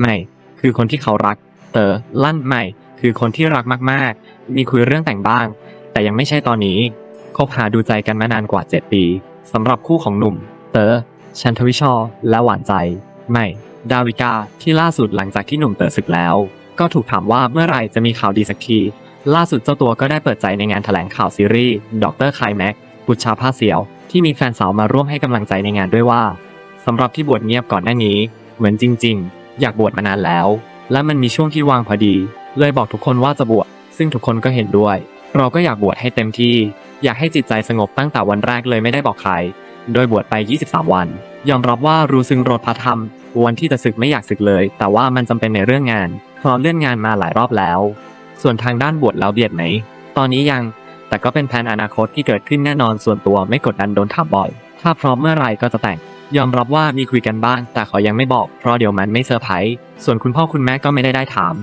ไม่ คือคนที่เขารักเต๋อลั่นไม่ คือคนที่รักมากๆ มีคุยเรื่องแต่งบ้าง แต่ยังไม่ใช่ตอนนี้คบหาดูใจกันมานานกว่า 7 ปีสำหรับคู่ของหนุ่ม เต๋อชันทวิชอและหวานใจ ไม่ ดาวิกาที่ล่าสุดหลังจากที่หนุ่มเต๋อศึกแล้ว ก็ถูกถามว่าเมื่อไหร่จะมีข่าวดีสักที ล่าสุดเจ้าตัวก็ได้เปิดใจในงานแถลงข่าวซีรีส์ด็อกเตอร์ไคลแม็กบุชาผ้าเสียว ที่มีแฟนสาวมาร่วมให้กำลังใจในงานด้วยว่าสำหรับที่บวชเงียบก่อนหน้านี้ เหมือนจริง ๆ อยากบวชมานานแล้ว และมันมีช่วงที่วางพอดี เลยบอกทุกคนว่าจะบวชซึ่งทุกคนก็เห็นด้วย เราก็อยากบวชให้เต็มที่ อยากให้จิตใจสงบตั้งแต่วันแรกเลยไม่ได้บอกใคร โดยบวชไป 23 วัน ยอมรับว่ารู้ซึ้งรสพระธรรมวันที่จะศึกไม่อยากศึกเลย แต่ว่ามันจำเป็นในเรื่องงานเพราะเลื่อนงานมาหลายรอบแล้ว ส่วนทางด้านบวชแล้วเบียดไหมตอนนี้ยังแต่ก็เป็นแผนอนาคตที่เกิดขึ้นแน่นอนส่วนตัวไม่กดดันโดนถามบ่อย ถ้าพร้อมเมื่อไหร่ก็จะแต่ง ยอมรับว่ามีคุยกันบ้าง แต่ขอยังไม่บอกเพราะเดี๋ยวมันไม่เซอร์ไพรส์ส่วนคุณพ่อคุณแม่ก็ไม่ได้ได้ถาม